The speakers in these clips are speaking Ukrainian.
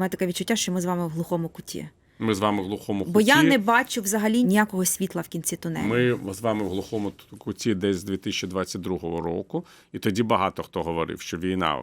Маю таке відчуття, що ми з вами в глухому куті. Ми з вами в глухому куті. Бо я не бачу взагалі ніякого світла в кінці тунелю. Ми з вами в глухому куті десь з 2022 року, і тоді багато хто говорив, що війна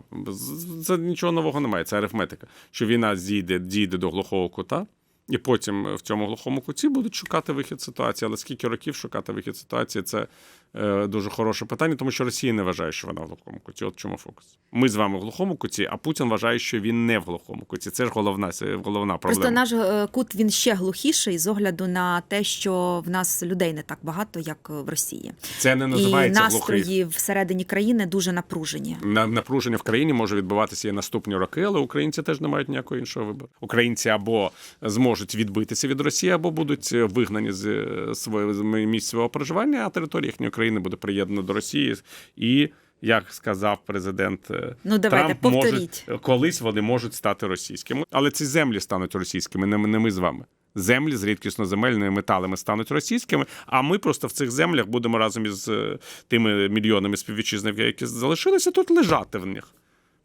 це нічого нового немає, це арифметика. Що війна зійде, дійде до глухого кута, і потім в цьому глухому куті будуть шукати вихід ситуації. Але скільки років шукати вихід ситуації, це е, дуже хороше питання, тому що Росія не вважає, що вона в глухому куті. От чому фокус. Ми з вами в глухому куті, а Путін вважає, що він не в глухому куті. Це ж головна, це головна проблема. Просто наш е, кут він ще глухіший з огляду на те, що в нас людей не так багато, як в Росії, Це не і називається глухий. настрої всередині країни дуже напружені. На- Напруження в країні може відбуватися і наступні роки, але українці теж не мають ніякого іншого вибору. Українці або зможуть відбитися від Росії, або будуть е, вигнані з е, свого з місць свого проживання, а територія їхньої країни буде приєднана до Росії. І як сказав президент е, Ну, давайте, Трамп, повторіть. можуть, колись вони можуть стати російськими, але ці землі стануть російськими, не, ми- не ми з вами. Землі з рідкісноземельними металами стануть російськими, а ми просто в цих землях будемо разом із тими мільйонами співвітчизників, які залишилися тут лежати в них.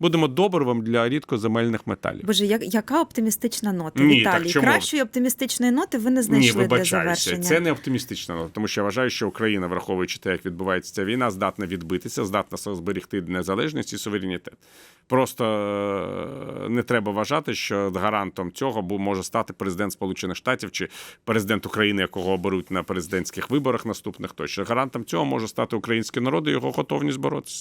Будемо добривом для рідкоземельних металів. Боже, як, яка оптимістична нота, Ні, Віталій? так чому? Кращої оптимістичної ноти ви не Ні, знайшли для завершення. Це не оптимістично, нота, тому що я вважаю, що Україна, враховуючи те, як відбувається ця війна, здатна відбитися, здатна зберегти незалежність і суверенітет. Просто е, не треба вважати, що гарантом цього може стати президент Сполучених Штатів чи президент України, якого оберуть на президентських виборах наступних. Тощо гарантом цього може стати український народ і його готовність боротися.